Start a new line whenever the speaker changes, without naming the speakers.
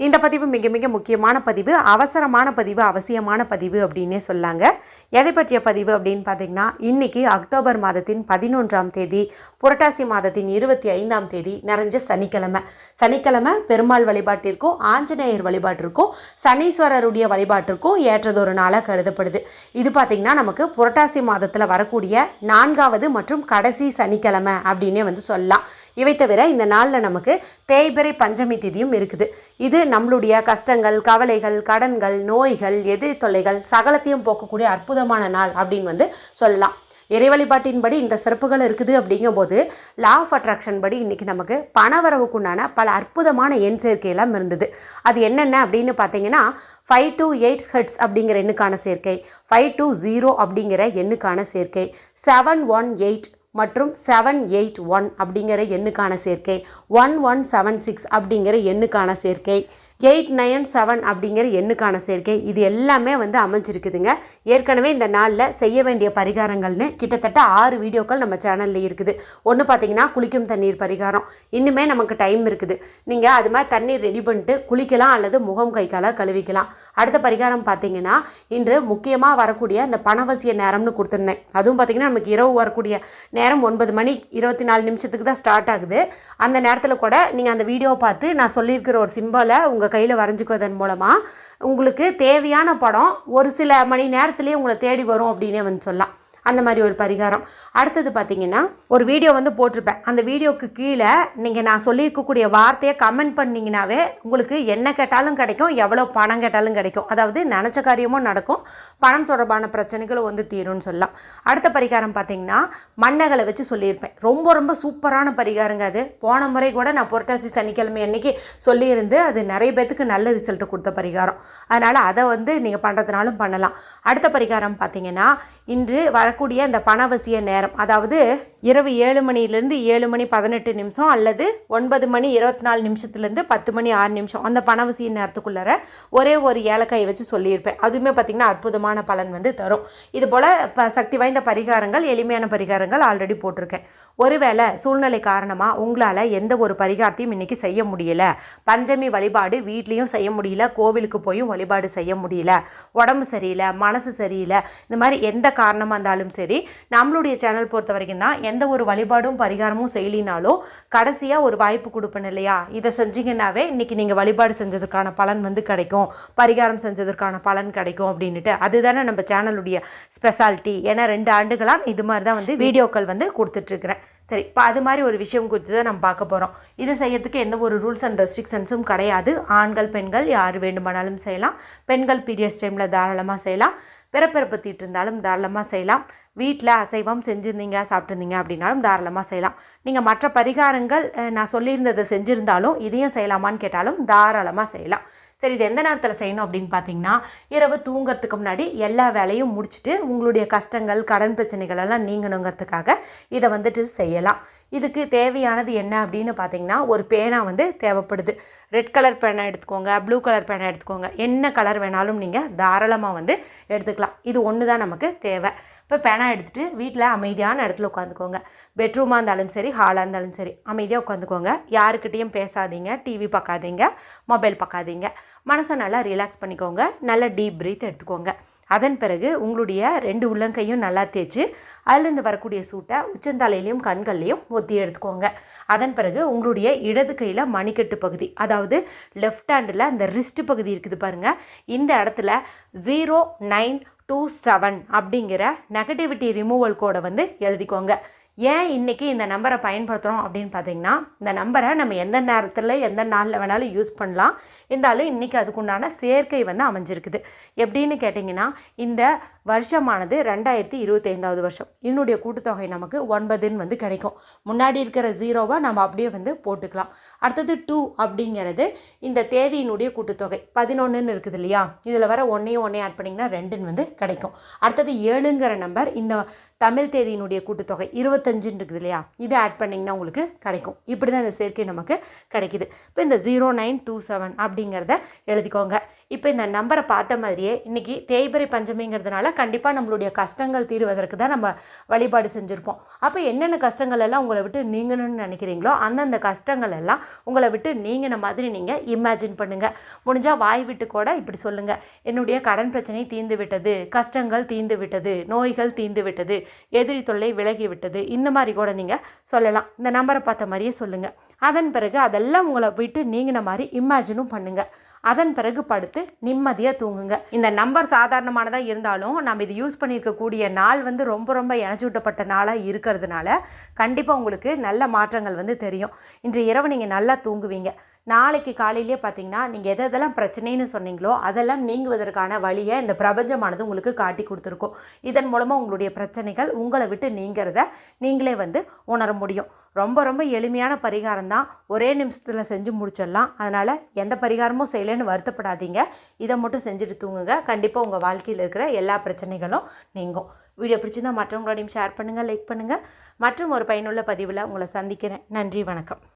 இந்த பதிவு மிக மிக முக்கியமான பதிவு அவசரமான பதிவு அவசியமான பதிவு அப்படின்னே சொல்லாங்க. எதை பற்றிய பதிவு அப்படின்னு பார்த்தீங்கன்னா இன்னைக்கு அக்டோபர் மாதத்தின் பதினொன்றாம் தேதி புரட்டாசி மாதத்தின் இருபத்தி ஐந்தாம் தேதி நிறைஞ்ச சனிக்கிழமை. சனிக்கிழமை பெருமாள் வழிபாட்டிற்கும் ஆஞ்சநேயர் வழிபாட்டிற்கும் சனீஸ்வரருடைய வழிபாட்டிற்கும் ஏற்றதொரு நாளாக கருதப்படுது. இது பார்த்திங்கன்னா நமக்கு புரட்டாசி மாதத்தில் வரக்கூடிய நான்காவது மற்றும் கடைசி சனிக்கிழமை அப்படின்னே வந்து சொல்லலாம். இவை தவிர இந்த நாளில் நமக்கு தேய்பிறை பஞ்சமி திதியும் இருக்குது. இது நம்மளுடைய கஷ்டங்கள் கவலைகள் கடன்கள் நோய்கள் எதிர் தொல்லைகள் சகலத்தையும் போக்கக்கூடிய அற்புதமான நாள் அப்படின்னு வந்து சொல்லலாம். இறை வழிபாட்டின்படி இந்த சிறப்புகள் இருக்குது அப்படிங்கும்போது லா ஆஃப் அட்ராக்ஷன் படி இன்றைக்கி நமக்கு பணவரவுக்குண்டான பல அற்புதமான எண் சேர்க்கையெல்லாம் இருந்தது. அது என்னென்ன அப்படின்னு பார்த்தீங்கன்னா ஃபைவ் டூ எயிட் ஹெட்ஸ் அப்படிங்கிற எண்ணுக்கான சேர்க்கை ஃபைவ் டூ ஜீரோ அப்படிங்கிற எண்ணுக்கான சேர்க்கை செவன் ஒன் எயிட் மற்றும் செவன் எயிட் ஒன் அப்படிங்கிற எண்ணுக்கான சேர்க்கை. ஒன் ஒன் செவன் சிக்ஸ் அப்படிங்கிற எண்ணுக்கான சேர்க்கை. எயிட் நைன் செவன் அப்படிங்கிற எண்ணுக்கான சேர்க்கை. இது எல்லாமே வந்து அமைஞ்சிருக்குதுங்க. ஏற்கனவே இந்த நாளில் செய்ய வேண்டிய பரிகாரங்கள்னு கிட்டத்தட்ட ஆறு வீடியோக்கள் நம்ம சேனலில் இருக்குது. ஒன்று பார்த்தீங்கன்னா குளிக்கும் தண்ணீர் பரிகாரம். இன்னுமே நமக்கு டைம் இருக்குது. நீங்கள் அது மாதிரி தண்ணீர் ரெடி பண்ணிட்டு குளிக்கலாம் அல்லது முகம் கை கால கழுவிக்கலாம். அடுத்த பரிகாரம் பார்த்தீங்கன்னா இன்று முக்கியமாக வரக்கூடிய அந்த பணவசிய நேரம்னு கொடுத்துருந்தேன். அதுவும் பார்த்தீங்கன்னா நமக்கு இரவு வரக்கூடிய நேரம் ஒன்பது மணி இருபத்தி நாலு நிமிஷத்துக்கு தான் ஸ்டார்ட் ஆகுது. அந்த நேரத்தில் கூட நீங்கள் அந்த வீடியோவை பார்த்து நான் சொல்லியிருக்கிற ஒரு சிம்பலை உங்கள் கையில் வரைஞ்சிக்குவதன் மூலமாக உங்களுக்கு தேவையான படம் ஒரு சில மணி நேரத்துலேயே உங்களை தேடி வரும் அப்படின்னே வந்து சொல்லலாம் அந்த மாதிரி ஒரு பரிகாரம். அடுத்தது பார்த்தீங்கன்னா ஒரு வீடியோ வந்து போட்டிருப்பேன். அந்த வீடியோக்கு கீழே நீங்கள் நான் சொல்லியிருக்கக்கூடிய வார்த்தையை கமெண்ட் பண்ணிங்கனாவே உங்களுக்கு என்ன கேட்டாலும் கிடைக்கும் எவ்வளோ பணம் கேட்டாலும் கிடைக்கும். அதாவது நினச்ச காரியமும் நடக்கும் பணம் தொடர்பான பிரச்சனைகளும் வந்து தீரும்னு சொல்லலாம். அடுத்த பரிகாரம் பார்த்தீங்கன்னா மண்ணகளை வச்சு சொல்லியிருப்பேன். ரொம்ப ரொம்ப சூப்பரான பரிகாரங்க அது. போன முறை கூட நான் புரட்டாசி சனிக்கிழமை அன்னைக்கு சொல்லியிருந்து அது நிறைய பேர்த்துக்கு நல்ல ரிசல்ட் கொடுத்த பரிகாரம். அதனால் அதை வந்து நீங்கள் பண்ணுறதுனாலும் பண்ணலாம். அடுத்த பரிகாரம் பார்த்தீங்கன்னா இன்று வர வரக்கூடிய அந்த பணவசிய நேரம் அதாவது இரவு ஏழு மணிலேருந்து ஏழு மணி பதினெட்டு நிமிஷம் அல்லது ஒன்பது மணி இருபத்தி நாலு நிமிஷத்துலேருந்து பத்து மணி ஆறு நிமிஷம் அந்த பணவசிய நேரத்துக்குள்ளார ஒரே ஒரு ஏலக்காயை வச்சு சொல்லியிருப்பேன். அதுவுமே பார்த்திங்கன்னா அற்புதமான பலன் வந்து தரும். இது போல் சக்தி வாய்ந்த பரிகாரங்கள் எளிமையான பரிகாரங்கள் ஆல்ரெடி போட்டிருக்கேன். ஒருவேளை சூழ்நிலை காரணமாக உங்களால் எந்த ஒரு பரிகாரத்தையும் இன்றைக்கி செய்ய முடியல. பஞ்சமி வழிபாடு வீட்லேயும் செய்ய முடியல. கோவிலுக்கு போயும் வழிபாடு செய்ய முடியல. உடம்பு சரியில்லை மனசு சரியில்லை இந்த மாதிரி எந்த காரணமாக இருந்தாலும் சரி நம்மளுடைய சேனல் பொறுத்த வரைக்கும் தான் எந்த ஒரு வழிபாடும் பரிகாரமும் செய்யலினாலும் கடைசியாக ஒரு வாய்ப்பு கொடுப்பேன் இல்லையா? இதை செஞ்சீங்கன்னாவே இன்றைக்கி நீங்கள் வழிபாடு செஞ்சதுக்கான பலன் வந்து கிடைக்கும். பரிகாரம் செஞ்சதற்கான பலன் கிடைக்கும் அப்படின்ட்டு அதுதானே நம்ம சேனலுடைய ஸ்பெஷாலிட்டி. ஏன்னா ரெண்டு ஆண்டுகளாக இது மாதிரி தான் வந்து வீடியோக்கள் வந்து கொடுத்துட்ருக்குறேன் like சரி இப்போ அது மாதிரி ஒரு விஷயம் குறித்து தான் நம்ம பார்க்க போகிறோம் இது செய்யறதுக்கு எந்த ஒரு ரூல்ஸ் அண்ட் ரெஸ்ட்ரிக்ஷன்ஸும் கிடையாது. ஆண்கள் பெண்கள் யார் வேண்டுமானாலும் செய்யலாம். பெண்கள் பீரியட்ஸ் டைமில் தாராளமாக செய்யலாம். பிறப்பிறப்பு தீட்டு இருந்தாலும் தாராளமாக செய்யலாம். வீட்டில் அசைவம் செஞ்சுருந்தீங்க சாப்பிட்ருந்தீங்க அப்படின்னாலும் தாராளமாக செய்யலாம். நீங்கள் மற்ற பரிகாரங்கள் நான் சொல்லியிருந்ததை செஞ்சுருந்தாலும் இதையும் செய்யலாமான்னு கேட்டாலும் தாராளமாக செய்யலாம். சரி இது எந்த நேரத்தில் செய்யணும் அப்படின்னு பார்த்தீங்கன்னா இரவு தூங்குறதுக்கு முன்னாடி எல்லா வேலையும் முடிச்சுட்டு உங்களுடைய கஷ்டங்கள் கடன் பிரச்சனைகள் எல்லாம் நீங்கணுங்கிறதுக்காக இதை வந்துட்டு செய்யலாம். இதுக்கு தேவையானது என்ன அப்படின்னு பார்த்தீங்கன்னா ஒரு பேனா வந்து தேவைப்படுது. ரெட் கலர் பேனா எடுத்துக்கோங்க ப்ளூ கலர் பேனா எடுத்துக்கோங்க. என்ன கலர் வேணாலும் நீங்கள் தாராளமாக வந்து எடுத்துக்கலாம். இது ஒன்று தான் நமக்கு தேவை. இப்போ பேனா எடுத்துகிட்டு வீட்டில் அமைதியான இடத்துல உட்காந்துக்கோங்க. பெட்ரூமாக இருந்தாலும் சரி ஹாலாக இருந்தாலும் சரி அமைதியாக உட்காந்துக்கோங்க. யாருக்கிட்டேயும் பேசாதீங்க டிவி பார்க்காதீங்க மொபைல் பார்க்காதீங்க மனசை நல்லா ரிலாக்ஸ் பண்ணிக்கோங்க. நல்லா டீப் ப்ரீத் எடுத்துக்கோங்க. அதன் பிறகு உங்களுடைய ரெண்டு உள்ளங்கையும் நல்லா தேய்ச்சி அதுலேருந்து வரக்கூடிய சூட்டை உச்சந்தலையிலையும் கண்கள்லையும் ஒத்தி எடுத்துக்கோங்க. அதன் பிறகு உங்களுடைய இடது கையில் மணிக்கட்டு பகுதி அதாவது லெஃப்ட் ஹேண்டில் அந்த ரிஸ்ட் பகுதி இருக்குது பாருங்கள் இந்த இடத்துல ஜீரோ நைன் டூ செவன் அப்படிங்கிற நெகட்டிவிட்டி ரிமூவல் கோடை வந்து எழுதிக்கோங்க. ஏன் இன்றைக்கி இந்த நம்பரை பயன்படுத்துகிறோம் அப்படின்னு பார்த்தீங்கன்னா இந்த நம்பரை நம்ம எந்த நேரத்தில் எந்த நாளில் வேணாலும் யூஸ் பண்ணலாம். இருந்தாலும் இன்றைக்கி அதுக்குண்டான சேர்க்கை வந்து அமைஞ்சிருக்குது. எப்படின்னு கேட்டிங்கன்னா இந்த வருஷமானது ரெண்டாயிரத்தி இருபத்தைந்தாவது வருஷம். இதனுடைய கூட்டுத்தொகை நமக்கு ஒன்பதுன்னு வந்து கிடைக்கும். முன்னாடி இருக்கிற ஜீரோவை நம்ம அப்படியே வந்து போட்டுக்கலாம். அடுத்தது டூ அப்படிங்கிறது இந்த தேதியினுடைய கூட்டுத்தொகை. பதினொன்றுன்னு இருக்குது இல்லையா? இதில் வர ஒன்றையும் ஒன்றே ஆட் பண்ணிங்கன்னா ரெண்டுன்னு வந்து கிடைக்கும். அடுத்தது ஏழுங்கிற நம்பர் இந்த தமிழ் தேதியினுடைய கூட்டுத்தொகை இருபத்தஞ்சுன்னு இருக்குது இல்லையா? இதை ஆட் பண்ணிங்கன்னா உங்களுக்கு கிடைக்கும். இப்படி தான் இந்த சேர்க்கை நமக்கு கிடைக்குது. இப்போ இந்த ஜீரோ நைன் டூ செவன் அப்படிங்கிறத எழுதிக்கோங்க. இப்போ இந்த நம்பரை பார்த்த மாதிரியே இன்றைக்கி தேய்பிறை பஞ்சமிங்கிறதுனால கண்டிப்பாக நம்மளுடைய கஷ்டங்கள் தீருவதற்கு தான் நம்ம வழிபாடு செஞ்சுருப்போம். அப்போ என்னென்ன கஷ்டங்கள் எல்லாம் உங்களை விட்டு நீங்கணும்னு நினைக்கிறீங்களோ அந்தந்த கஷ்டங்கள் எல்லாம் உங்களை விட்டு நீங்கின மாதிரி நீங்கள் இமேஜின் பண்ணுங்கள் முடிஞ்சால் வாய் விட்டு கூட இப்படி சொல்லுங்கள் என்னுடைய கடன் பிரச்சனை தீர்ந்து விட்டது கஷ்டங்கள் தீர்ந்து விட்டது நோய்கள் தீர்ந்து விட்டது எதிரி தொல்லை விலகி விட்டது இந்த மாதிரி கூட நீங்கள் சொல்லலாம். இந்த நம்பரை பார்த்த மாதிரியே சொல்லுங்கள் அதன் பிறகு அதெல்லாம் உங்களை விட்டு நீங்கின மாதிரி இமேஜினும் பண்ணுங்கள் அதன் பிறகு படுத்து நிம்மதியாக தூங்குங்க. இந்த நம்பர் சாதாரணமானதாக இருந்தாலும் நம்ம இது யூஸ் பண்ணியிருக்கக்கூடிய நாள் வந்து ரொம்ப ரொம்ப இணைச்சூட்டப்பட்ட நாளாக இருக்கிறதுனால கண்டிப்பாக உங்களுக்கு நல்ல மாற்றங்கள் வந்து தெரியும். இன்று இரவு நீங்கள் நல்லா தூங்குவீங்க. நாளைக்கு காலையிலே பார்த்தீங்கன்னா நீங்கள் எதை எதெல்லாம் பிரச்சனைன்னு சொன்னீங்களோ அதெல்லாம் நீங்குவதற்கான வழியை இந்த பிரபஞ்சமானது உங்களுக்கு காட்டி கொடுத்துருக்கும். இதன் மூலமாக உங்களுடைய பிரச்சனைகள் உங்களை விட்டு நீங்கிறத நீங்களே வந்து உணர முடியும். ரொம்ப ரொம்ப எளிமையான பரிகாரம் தான். ஒரே நிமிஷத்தில் செஞ்சு முடிச்சிடலாம். அதனால் எந்த பரிகாரமும் செய்யலைன்னு வருத்தப்படாதீங்க. இதை மட்டும் செஞ்சுட்டு தூங்குங்க. கண்டிப்பாக உங்கள் வாழ்க்கையில் இருக்கிற எல்லா பிரச்சனைகளும் நீங்கும். வீடியோ பிடிச்சிருந்தால் மற்றவங்களோடையும் ஷேர் பண்ணுங்கள் லைக் பண்ணுங்கள் மற்றும் ஒரு பயனுள்ள பதிவில் உங்களை சந்திக்கிறேன். நன்றி வணக்கம்.